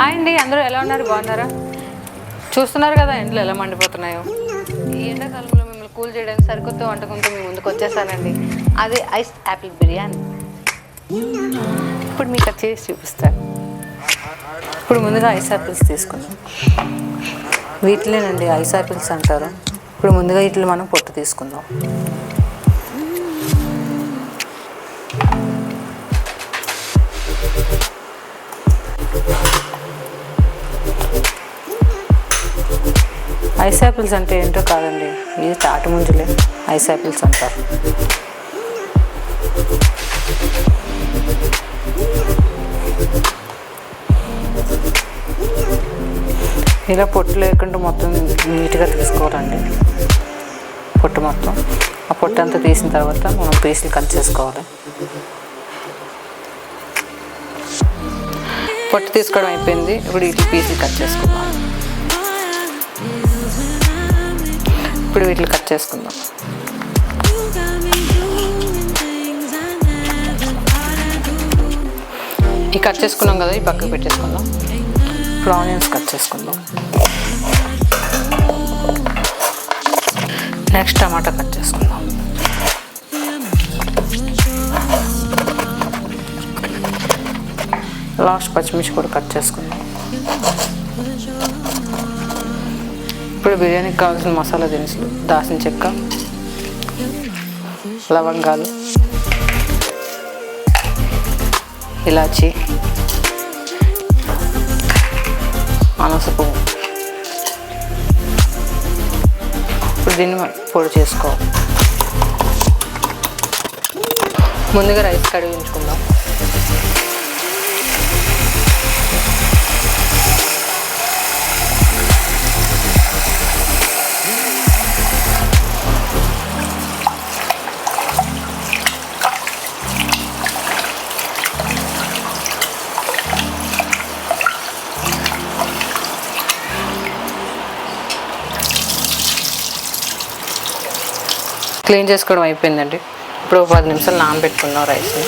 Hi అండి అందరూ ఎలా ఉన్నారు? బాగున్నారా? చూస్తున్నారు కదా ఎండలు ఎలా మండిపోతున్నాయో. ఈ ఎండాకాలంలో మిమ్మల్ని కూల్ చేయడానికి సరికొత్త వంటకంతో మీ ముందుకు వచ్చేసానండి. అది ఐస్ యాపిల్ బిర్యానీ. ఇప్పుడు మీకు అది చేసి చూపిస్తాను. ఇప్పుడు ముందుగా ఐస్ యాపిల్స్ తీసుకుందాం. వీటిలేనండి ఐస్ యాపిల్స్ అంటారు. ఇప్పుడు ముందుగా వీటిలో మనం పొట్టు తీసుకుందాం. ఐసాపిల్స్ అంటే ఏంటో కాదండి. ఇది తాటి ముంజులే. ఐస్ అంటారు. ఇలా పొట్టు లేకుండా మొత్తం నీట్గా తీసుకోవాలండి. పొట్టు మొత్తం. ఆ పొట్టు అంతా తీసిన తర్వాత మనం పీసులు కట్ చేసుకోవాలి. పొట్టు తీసుకోవడం అయిపోయింది. ఇప్పుడు ఇటు పీసులు కట్ చేసుకుందాం ఇప్పుడు వీటిని కట్ చేసుకుందాం. ఈ కట్ చేసుకున్నాం కదా ఈ పక్కకు పెట్టేసుకుందాం. ఇప్పుడు ఆనియన్స్ కట్ చేసుకుందాం. నెక్స్ట్ టమాటా కట్ చేసుకుందాం. లాస్ట్ పచ్చిమిర్చి కూడా కట్ చేసుకుందాం. ఇప్పుడు బిర్యానీకి కావాల్సిన మసాలా దినుసులు దాసిన చెక్క లవంగాలు ఇలాచి అనస పువ్వు. ఇప్పుడు దీన్ని పొడి చేసుకోవాలి. ముందుగా రైస్ కడిగి ఉంచుకుందాం క్లీన్ చేసుకోవడం అయిపోయిందండి. ఇప్పుడు పది నిమిషాలు నానబెట్టుకున్నాం రైస్ని.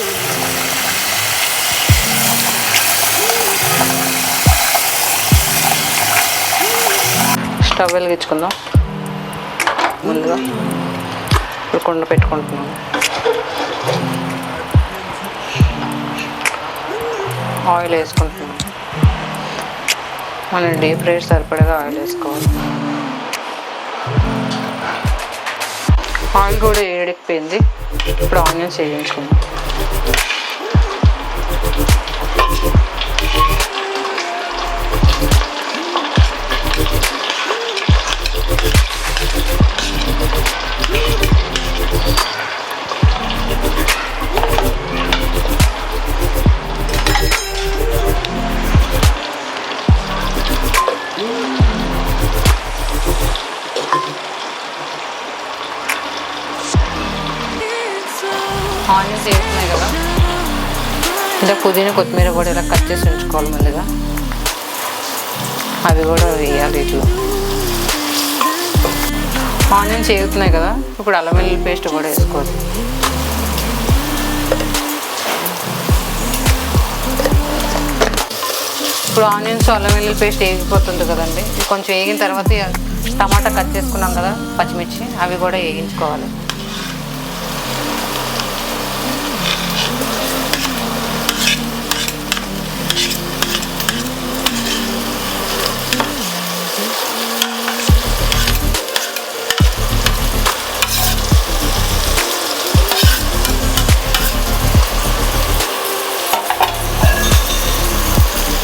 స్టవ్ వెలిగించుకుందాం. ముందుగా ఇప్పుడు కుండ పెట్టుకుంటున్నాం. ఆయిల్ వేసుకుంటున్నాం. మనం డీప్ ఫ్రైడ్ సరిపడగా ఆయిల్ వేసుకోవాలి. ఆయిల్ కూడా ఏడెక్కిపోయింది ఇప్పుడు ఆనియన్స్ వేయించుకుందాం ఆనియన్స్ వేస్తున్నాయి కదా. ఇలా పుదీనా కొత్తిమీర కూడా ఇలా కట్ చేసి ఉంచుకోవాలి ముందుగా అవి కూడా వేయాలి ఇట్లా. ఆనియన్స్ వేగుతున్నాయి కదా. ఇప్పుడు అల్లం వెల్లుల్లి పేస్ట్ కూడా వేసుకోవాలి. ఇప్పుడు ఆనియన్స్ అల్లం వెల్లుల్లి పేస్ట్ వేగిపోతుంది కదండి. కొంచెం వేగిన తర్వాత టమాటా కట్ చేసుకున్నాం కదా పచ్చిమిర్చి అవి కూడా వేగించుకోవాలి.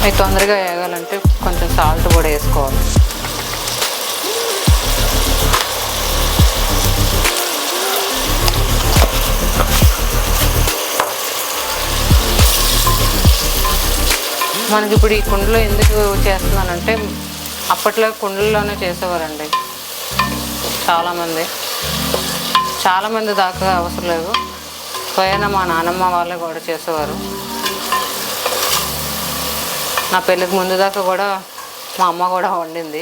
అవి తొందరగా వేగాలంటే కొంచెం సాల్ట్ కూడా వేసుకోవాలి. మనకి ఇప్పుడు ఈ కుండలో ఎందుకు చేస్తున్నానంటే అప్పట్లో కుండల్లోనే చేసేవారండి. చాలామంది. చాలామంది దాకా అవసరం లేదు. స్వయాన మా నాన్నమ్మ వాళ్ళే కూడా చేసేవారు. నా పెళ్ళికి ముందు దాకా కూడా మా అమ్మ కూడా వండింది.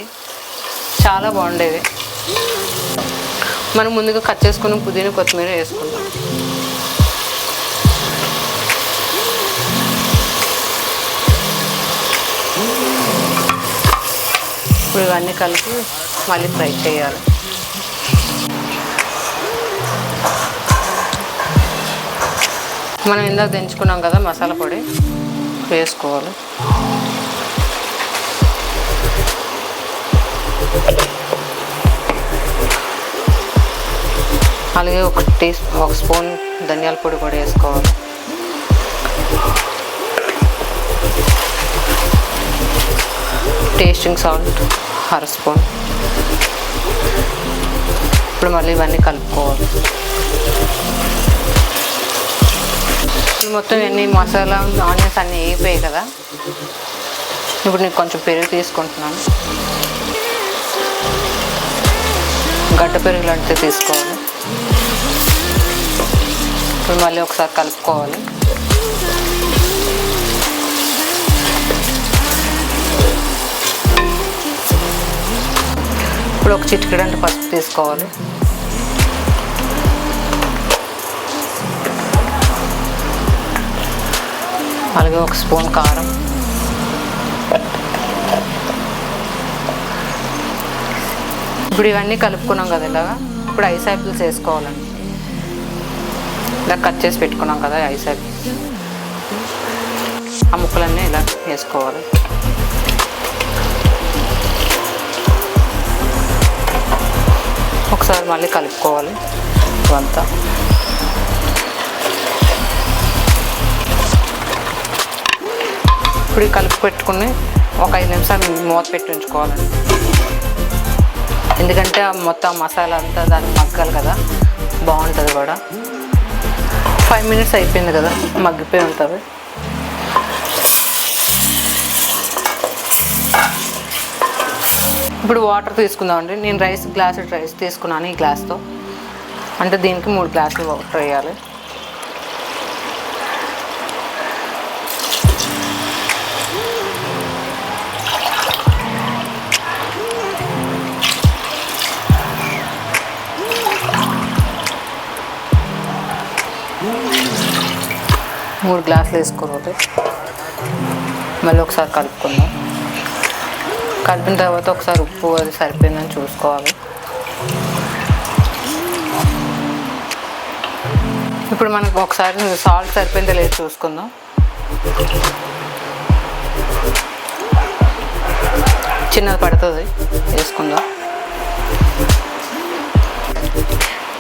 చాలా బాగుండేది. మనం ముందుగా కట్ చేసుకుని పుదీనా కొత్తిమీర వేసుకుందాం. ఇప్పుడు ఇవన్నీ కలిపి మళ్ళీ ఫ్రై చేయాలి. మనం ఇందాక దించుకున్నాం కదా మసాలా పొడి. వేసుకోవాలి. అలాగే ఒక టీ ఒక స్పూన్ ధనియాల పొడి కూడా వేసుకోవాలి. టేస్టింగ్ సాల్ట్ అర స్పూన్. ఇప్పుడు మళ్ళీ ఇవన్నీ కలుపుకోవాలి. ఇప్పుడు మొత్తం ఎన్ని మసాలా ఆనియన్స్ అన్నీ వేయిపోయాయి కదా? ఇప్పుడు నేను కొంచెం పెరుగు తీసుకుంటున్నాను. గడ్డ పెరుగు లాంటిది తీసుకోవాలి. ఇప్పుడు మళ్ళీ ఒకసారి కలుపుకోవాలి. ఇప్పుడు ఒక చిటికెడంటే పసుపు తీసుకోవాలి. అలాగే ఒక స్పూన్ కారం. ఇప్పుడు ఇవన్నీ కలుపుకున్నాం కదా ఇలాగా? ఇప్పుడు ఐస్ యాపిల్స్ వేసుకోవాలండి. ఇలా కట్ చేసి పెట్టుకున్నాం కదా ఐస్ యాపిల్స్ ఆ ముక్కలన్నీ ఇలా వేసుకోవాలి. ఒకసారి మళ్ళీ కలుపుకోవాలి. ఇవంతా. ఇప్పుడు కలుపు పెట్టుకుని ఒక ఐదు నిమిషాలు మూత పెట్టి ఉంచుకోవాలండి. ఎందుకంటే ఆ మొత్తం మసాలా అంతా దాన్ని మగ్గాలి కదా బాగుంటుంది కూడా. ఫైవ్ మినిట్స్ అయిపోయింది కదా మగ్గిపోయి ఉంటుంది. ఇప్పుడు వాటర్ తీసుకుందామండి నేను రైస్ గ్లాస్ రైస్ తీసుకున్నాను ఈ గ్లాస్తో అంటే దీనికి మూడు గ్లాసులు వాటర్ వేయాలి. మూడు గ్లాసులు వేసుకోవాలి మళ్ళీ ఒకసారి కలుపుకుందాం. కలిపిన తర్వాత ఒకసారి ఉప్పు అది సరిపోయిందని చూసుకోవాలి. ఇప్పుడు మనకు ఒకసారి సాల్ట్ సరిపోయిందో లేదు చూసుకుందాం. చిన్నది పడుతుంది. వేసుకుందాం.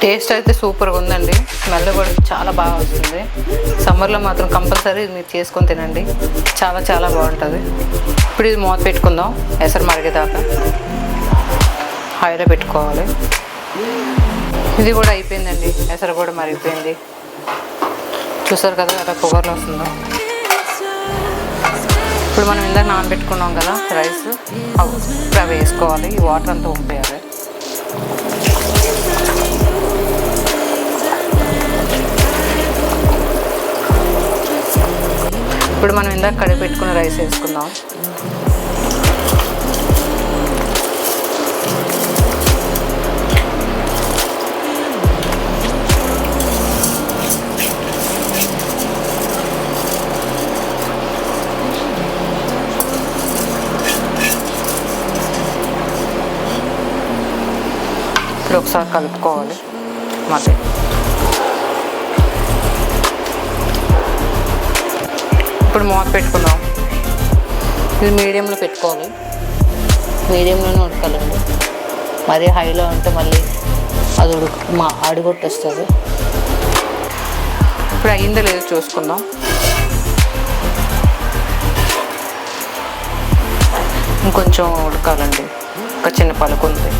టేస్ట్ అయితే సూపర్గా ఉందండి. స్మెల్ కూడా చాలా బాగా వస్తుంది. సమ్మర్లో మాత్రం కంపల్సరీ మీరు చేసుకొని తినండి. చాలా చాలా బాగుంటుంది. ఇప్పుడు ఇది మూత పెట్టుకుందాం. ఎసరు మరిగేదాకా హైలో పెట్టుకోవాలి. ఇది కూడా అయిపోయిందండి. ఎసరు కూడా మరిగిపోయింది. చూసారు కదా అలా పొగర్లో వస్తుందో. ఇప్పుడు మనం ఇందాక నానబెట్టుకున్నాం కదా రైస్. అవి వేసుకోవాలి ఈ వాటర్ అంతా ఉంపేయాలి. ఇప్పుడు మనం ఇందాక కడిగి పెట్టుకున్న రైస్ వేసుకుందాం. ఇప్పుడు ఒకసారి కలుపుకోవాలి. మళ్ళీ ఇప్పుడు మూత పెట్టుకుందాం. ఇది మీడియంలో పెట్టుకోవాలి. మీడియంలోనే ఉడకాలండి. మరీ హైలో ఉంటే మళ్ళీ అది ఉడుకు మా అడుగొట్టేస్తుంది ఇప్పుడు అయిందో లేదో చూసుకుందాం. ఇంకొంచెం ఉడకాలండి. ఒక చిన్న పలుకు ఉంది.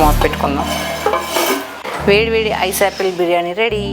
మూత పెట్టుకుందాం. వేడి వేడి ఐస్ యాపిల్ బిర్యానీ రెడీ.